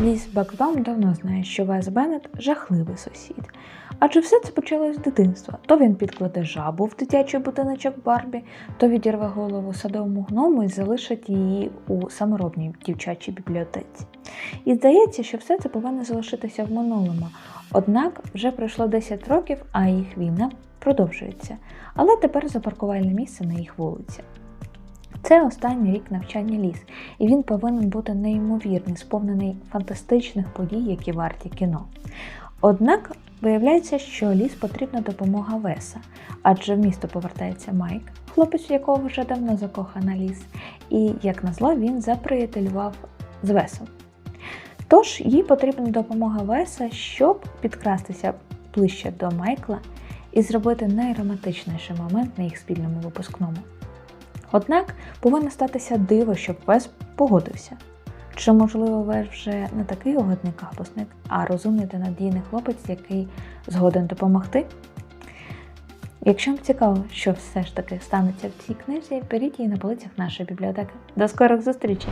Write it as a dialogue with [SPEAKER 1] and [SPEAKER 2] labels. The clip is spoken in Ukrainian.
[SPEAKER 1] Ліс Бакбаум давно знає, що Вес Беннет жахливий сусід. Адже все це почалось з дитинства. То він підкладе жабу в дитячий будиночок Барбі, то відірве голову садовому гному і залишить її у саморобній дівчачій бібліотеці. І здається, що все це повинно залишитися в минулому. Однак вже пройшло 10 років, а їх війна продовжується. Але тепер запаркувальне місце на їх вулиці. Це останній рік навчання ліс, і він повинен бути неймовірний, сповнений фантастичних подій, які варті кіно. Однак виявляється, що ліс потрібна допомога Веса, адже в місто повертається Майк, хлопець, у якого вже давно закохана ліс, і, як назло, він заприятелював з Весом. Тож їй потрібна допомога Веса, щоб підкрастися ближче до Майкла і зробити найромантичніший момент на їх спільному випускному. Однак повинно статися диво, щоб Вес погодився. Чи, можливо, Вес вже не такий огидний капусник, а розумний та надійний хлопець, який згоден допомогти? Якщо вам цікаво, що все ж таки станеться в цій книзі, беріть її на полицях нашої бібліотеки. До скорих зустрічей!